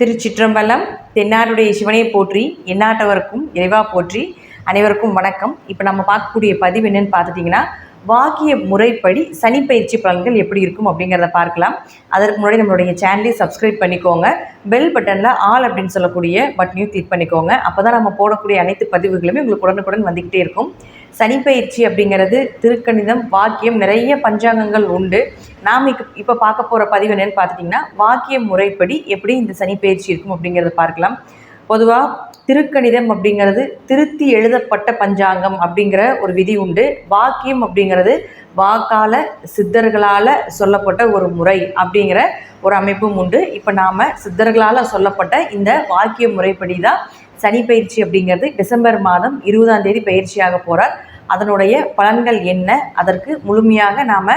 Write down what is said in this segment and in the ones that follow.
திருச்சிற்றம்பலம் தென்னாருடைய சிவனை போற்றி எந்நாட்டவருக்கும் இறைவா போற்றி. அனைவருக்கும் வணக்கம். இப்போ நம்ம பார்க்கக்கூடிய பதிவு என்னன்னு பார்த்துட்டிங்கன்னா வாக்கிய முறைப்படி சனி பயிற்சி பலன்கள் எப்படி இருக்கும் அப்படிங்கிறத பார்க்கலாம். அதற்கு முன்னாடி நம்மளுடைய சேனலை சப்ஸ்கிரைப் பண்ணிக்கோங்க. பெல் பட்டனில் ஆல் அப்படின்னு சொல்லக்கூடிய பட்டனையும் கிளிக் பண்ணிக்கோங்க. அப்போ தான் நம்ம போடக்கூடிய அனைத்து பதிவுகளுமே உங்களுக்கு உடனுக்குடன் வந்துக்கிட்டே இருக்கும். சனிப்பயிற்சி அப்படிங்கிறது திருக்கணிதம் வாக்கியம் நிறைய பஞ்சாங்கங்கள் உண்டு. நாம் இப்போ இப்போ பார்க்க போகிற பதிவு என்னென்னு பார்த்துட்டிங்கன்னா வாக்கிய முறைப்படி எப்படி இந்த சனிப்பயிற்சி இருக்கும் அப்படிங்கிறத பார்க்கலாம். பொதுவாக திருக்கணிதம் அப்படிங்கிறது திருத்தி எழுதப்பட்ட பஞ்சாங்கம் அப்படிங்கிற ஒரு விதி உண்டு. வாக்கியம் அப்படிங்கிறது வாக்கால சித்தர்களால் சொல்லப்பட்ட ஒரு முறை அப்படிங்கிற ஒரு அமைப்பும் உண்டு. இப்போ நாம் சித்தர்களால் சொல்லப்பட்ட இந்த வாக்கிய முறைப்படி தான் சனி பயிற்சி அப்படிங்கிறது டிசம்பர் மாதம் இருபதாம் தேதி பயிற்சியாக போகிறார் அதனுடைய பலன்கள் என்ன? அதற்கு முழுமையாக நாம்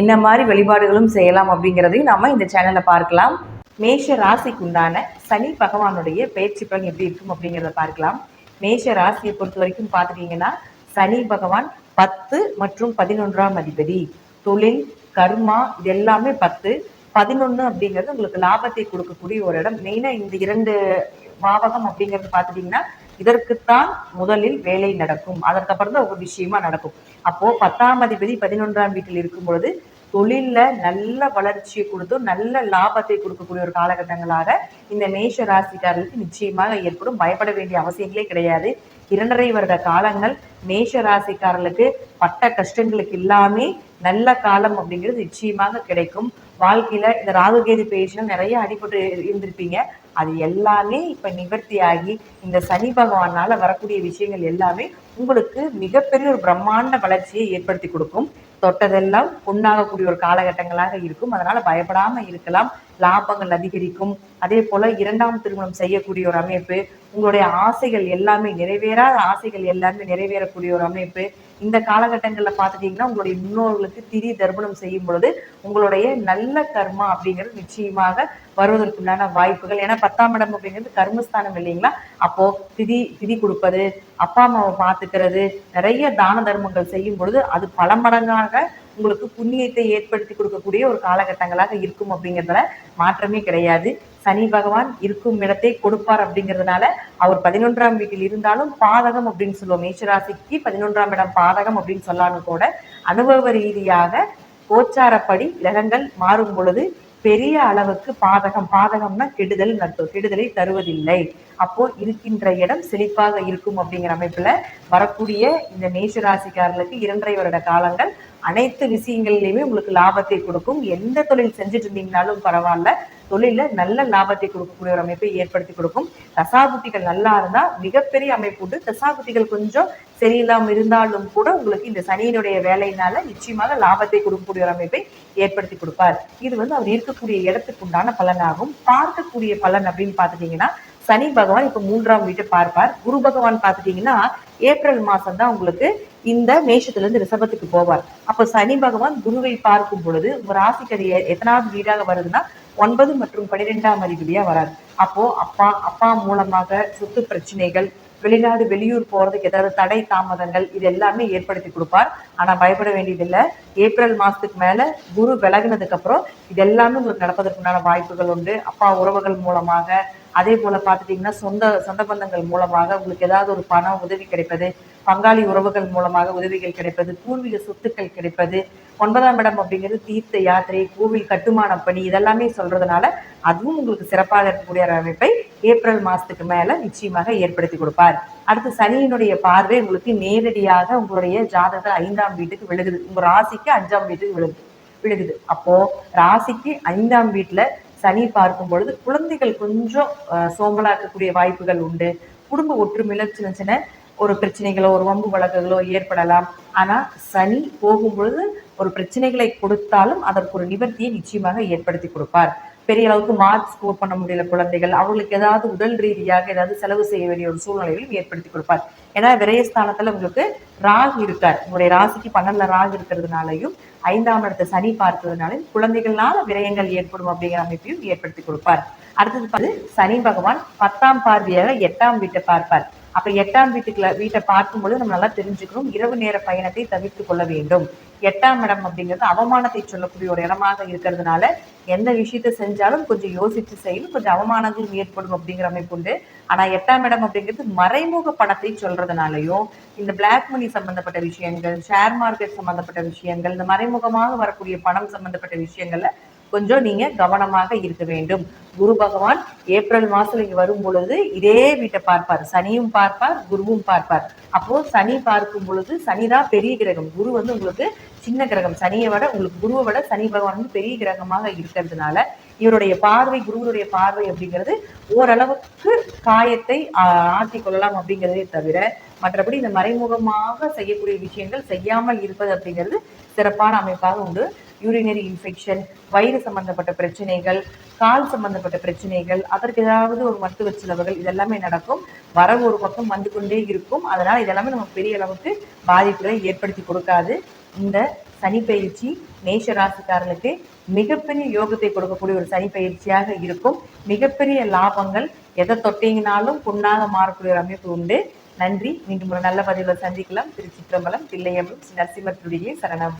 என்ன மாதிரி வழிபாடுகளும் செய்யலாம் அப்படிங்கிறதையும் நாம் இந்த சேனலில் பார்க்கலாம். மேஷ ராசிக்கு உண்டான சனி பகவானுடைய பயிற்சி பலன் எப்படி இருக்கும் அப்படிங்கிறத பார்க்கலாம். மேஷ ராசியை பொறுத்த வரைக்கும் பார்த்துட்டீங்கன்னா சனி பகவான் பத்து மற்றும் பதினொன்றாம் அதிபதி. தொழில் கர்மா இது எல்லாமே பத்து. பதினொன்று அப்படிங்கிறது உங்களுக்கு லாபத்தை கொடுக்கக்கூடிய ஒரு இடம். மெயினாக இந்த இரண்டு பாவகம் அப்படிங்கிறது பார்த்துட்டிங்கன்னா இதற்குத்தான் முதலில் வேலை நடக்கும். அதற்கப்புறம் தான் ஒரு விஷயமா நடக்கும். அப்போ பத்தாம் அதிபதி பதினொன்றாம் வீட்டில் இருக்கும் பொழுது தொழில்ல நல்ல வளர்ச்சியை கொடுத்தும் நல்ல லாபத்தை கொடுக்கக்கூடிய ஒரு காலகட்டங்களாக இந்த மேஷ ராசிக்காரர்களுக்கு நிச்சயமாக ஏற்படும். பயப்பட வேண்டிய அவசியங்களே கிடையாது. இரண்டரை வருட காலங்கள் மேஷ ராசிக்காரர்களுக்கு பட்ட கஷ்டங்களுக்கு எல்லாமே நல்ல காலம் அப்படிங்கிறது நிச்சயமாக கிடைக்கும். வாழ்க்கையில இந்த ராகுகேது பேசினா நிறைய அடிபட்டு இருந்திருப்பீங்க. அது எல்லாமே இப்ப நிவர்த்தியாகி இந்த சனி பகவானால வரக்கூடிய விஷயங்கள் எல்லாமே உங்களுக்கு மிகப்பெரிய ஒரு பிரம்மாண்ட வளர்ச்சியை ஏற்படுத்தி கொடுக்கும். தொட்டதெல்லாம் பொண்ணாகக்கூடிய ஒரு காலகட்டங்களாக இருக்கும். அதனால பயப்படாம இருக்கலாம். லாபங்கள் அதிகரிக்கும். அதே போல இரண்டாம் திருமணம் செய்யக்கூடிய ஒரு அமைப்பு உங்களுடைய ஆசைகள் எல்லாமே நிறைவேறாத ஆசைகள் எல்லாமே நிறைவேறக்கூடிய ஒரு அமைப்பு. இந்த காலகட்டங்களில் பார்த்துட்டீங்கன்னா உங்களுடைய முன்னோர்களுக்கு திரி தர்ப்பணம் செய்யும் பொழுது உங்களுடைய நல்ல கர்மா அப்படிங்கிறது நிச்சயமாக வருவதற்குண்டான வாய்ப்புகள். ஏன்னா பத்தாம் இடம் அப்படிங்கிறது கர்மஸ்தானம் இல்லைங்களா? அப்போ திதி திதி கொடுப்பது அப்பா அம்மாவை பார்த்துக்கிறது நிறைய தான தர்மங்கள் செய்யும் பொழுது அது பல மடங்காக உங்களுக்கு புண்ணியத்தை ஏற்படுத்தி கொடுக்கக்கூடிய ஒரு காலகட்டங்களாக இருக்கும் அப்படிங்கிறதுல மாற்றமே கிடையாது. சனி பகவான் இருக்கும் இடத்தை கொடுப்பார் அப்படிங்கிறதுனால அவர் பதினொன்றாம் வீட்டில் இருந்தாலும் பாதகம் அப்படின்னு சொல்லுவோம். மேஷராசிக்கு பதினொன்றாம் இடம் பாதகம் அப்படின்னு சொன்னாலும் கூட அனுபவ ரீதியாக கோச்சாரப்படி கிரகங்கள் மாறும் பொழுது பெரிய அளவுக்கு பாதகம் பாதகம்னா கெடுதல் நட்பு கெடுதலை தருவதில்லை. அப்போ இருக்கின்ற இடம் செழிப்பாக இருக்கும் அப்படிங்கிற அமைப்புல வரக்கூடிய இந்த மேஷராசிக்காரர்களுக்கு இரண்டரை வருட காலங்கள் அனைத்து விஷயங்கள்லையுமே உங்களுக்கு லாபத்தை கொடுக்கும். எந்த தொழில் செஞ்சுட்டு இருந்தீங்கனாலும் பரவாயில்ல. தொழில நல்ல லாபத்தை கொடுக்கக்கூடிய ஒரு அமைப்பை ஏற்படுத்தி கொடுக்கும். தசாபுத்திகள் நல்லா இருந்தா மிகப்பெரிய அமைப்பு உண்டு. தசாபுத்திகள் கொஞ்சம் சரியில்லாமல் இருந்தாலும் கூட உங்களுக்கு இந்த சனியினுடைய வேலையினால நிச்சயமாக லாபத்தை கொடுக்கக்கூடிய ஒரு அமைப்பை ஏற்படுத்தி கொடுப்பார். இது வந்து அவர் இருக்கக்கூடிய இடத்துக்கு உண்டான பலனாகும். பார்க்கக்கூடிய பலன் அப்படின்னு பார்த்துட்டீங்கன்னா சனி பகவான் இப்ப மூன்றாம் வீட்டை பார்ப்பார். குரு பகவான் பார்த்துட்டீங்கன்னா ஏப்ரல் மாசம் தான் உங்களுக்கு இந்த மேஷத்துல இருந்து ரிசபத்துக்கு போவார். அப்போ சனி பகவான் குருவை பார்க்கும் பொழுது உங்க ராசிக்கு எத்தனாவது வீடாக வருதுன்னா ஒன்பது மற்றும் பனிரெண்டாம் அதிபதியா வராது அப்போ அப்பா அப்பா மூலமாக சொத்து பிரச்சனைகள் வெளிநாடு வெளியூர் போறதுக்கு ஏதாவது தடை தாமதங்கள் இது எல்லாமே ஏற்படுத்தி கொடுப்பார். ஆனா பயப்பட வேண்டியதில்லை. ஏப்ரல் மாசத்துக்கு மேல குரு விலகினதுக்கு அப்புறம் இது எல்லாமே உங்களுக்கு நடப்பதற்குண்டான வாய்ப்புகள் உண்டு. அப்பா உறவுகள் மூலமாக. அதே போல பார்த்துட்டிங்கன்னா சொந்த சொந்த பந்தங்கள் மூலமாக உங்களுக்கு ஏதாவது ஒரு பணம் உதவி கிடைப்பது பங்காளி உறவுகள் மூலமாக உதவிகள் கிடைப்பது பூர்வீக சொத்துக்கள் கிடைப்பது ஒன்பதாம் இடம் அப்படிங்கிறது தீர்த்த யாத்திரை கோவில் கட்டுமான பணி இதெல்லாமே சொல்றதுனால அதுவும் உங்களுக்கு சிறப்பாக இருக்கக்கூடிய ஒரு அமைப்பை ஏப்ரல் மாசத்துக்கு மேல நிச்சயமாக ஏற்படுத்தி கொடுப்பார். அடுத்து சனியினுடைய பார்வை உங்களுக்கு நேரடியாக உங்களுடைய ஜாதகத்தில் ஐந்தாம் வீட்டுக்கு விழுகுது. உங்க ராசிக்கு அஞ்சாம் வீட்டுக்கு விழுகுது. விழுகுது. அப்போ ராசிக்கு ஐந்தாம் வீட்டுல சனி பார்க்கும் பொழுது குழந்தைகள் கொஞ்சம் சோம்பலா இருக்கக்கூடிய வாய்ப்புகள் உண்டு. குடும்ப ஒற்றுமையில சின்ன சின்ன ஒரு பிரச்சனைகளோ ஒரு வம்பு வழக்குகளோ ஏற்படலாம். ஆனால் சனி போகும் பொழுது ஒரு பிரச்சனைகளை கொடுத்தாலும் அதற்கு ஒரு நிவர்த்தியை நிச்சயமாக ஏற்படுத்தி கொடுப்பார். பெரிய அளவுக்கு மார்க் ஸ்கோர் பண்ண முடியல குழந்தைகள். அவங்களுக்கு ஏதாவது உடல் ரீதியாக ஏதாவது செலவு செய்ய வேண்டிய ஒரு சூழ்நிலைகளையும் ஏற்படுத்தி கொடுப்பார். ஏன்னா விரயஸ்தானத்துல உங்களுக்கு ராகு இருக்கார். உங்களுடைய ராசிக்கு பன்னெண்டுல ராகு இருக்கிறதுனாலையும் ஐந்தாம் இடத்தை சனி பார்க்கிறதுனாலையும் குழந்தைகள்னால விரயங்கள் ஏற்படும் அப்படிங்கிற அமைப்பையும் ஏற்படுத்தி கொடுப்பார். அடுத்தது பார்த்து சனி பகவான் பத்தாம் பார்வையாக எட்டாம் வீட்டை பார்ப்பார். அப்ப எட்டாம் வீட்டுக்குள்ள வீட்டை பார்க்கும்போது நம்ம நல்லா தெரிஞ்சுக்கணும் இரவு நேர பயணத்தை தவிர்த்து கொள்ள வேண்டும். எட்டாம் இடம் அப்படிங்கிறது அவமானத்தை சொல்லக்கூடிய ஒரு இடமாக இருக்கிறதுனால எந்த விஷயத்தை செஞ்சாலும் கொஞ்சம் யோசித்து செய்யணும் கொஞ்சம் அவமானங்களும் ஏற்படும் அப்படிங்கிற அமைப்பு உண்டு. ஆனா எட்டாம் இடம் அப்படிங்கிறது மறைமுக பணத்தை சொல்றதுனாலையும் இந்த பிளாக் மணி சம்பந்தப்பட்ட விஷயங்கள் ஷேர் மார்க்கெட் சம்பந்தப்பட்ட விஷயங்கள் இந்த மறைமுகமாக வரக்கூடிய பணம் சம்பந்தப்பட்ட விஷயங்கள்ல கொஞ்சம் நீங்க கவனமாக இருக்க வேண்டும். குரு பகவான் ஏப்ரல் மாசம் இங்க வரும் பொழுது இதே வீட்டை பார்ப்பார். சனியும் பார்ப்பார் குருவும் பார்ப்பார். அப்போ சனி பார்க்கும் பொழுது சனிதான் பெரிய கிரகம். குரு வந்து உங்களுக்கு சின்ன கிரகம். சனியை விட உங்களுக்கு குருவை விட சனி பகவான் வந்து பெரிய கிரகமாக இருக்கிறதுனால இவருடைய பார்வை குருவருடைய பார்வை அப்படிங்கிறது ஓரளவுக்கு காயத்தை ஆற்றி கொள்ளலாம் அப்படிங்கிறதே தவிர மற்றபடி இந்த மறைமுகமாக செய்யக்கூடிய விஷயங்கள் செய்யாமல் இருப்பது அப்படிங்கிறது சிறப்பான அமைப்பாக உண்டு. யூரினரி இன்ஃபெக்ஷன் வயிறு சம்பந்தப்பட்ட பிரச்சனைகள் கால் சம்பந்தப்பட்ட பிரச்சனைகள் அதற்கு ஏதாவது ஒரு மருத்துவ செலவுகள் இதெல்லாமே நடக்கும். வரவு ஒரு பக்கம் வந்து கொண்டே இருக்கும். அதனால் இதெல்லாமே நமக்கு பெரிய அளவுக்கு பாதிப்புகளை ஏற்படுத்தி கொடுக்காது. இந்த சனி பயிற்சி மேஷ ராசிக்காரர்களுக்கு மிகப்பெரிய யோகத்தை கொடுக்கக்கூடிய ஒரு சனி பயிற்சியாக இருக்கும். மிகப்பெரிய லாபங்கள் எதை தொட்டீங்கனாலும் பொண்ணாக மாறக்கூடிய ஒரு அமைப்பு உண்டு. நன்றி. மீண்டும் ஒரு நல்ல பதிவில் சந்திக்கலாம். சித்திரம்பலம் தில்லையம்பலம் நரசிம்மத்துடைய சரணம்.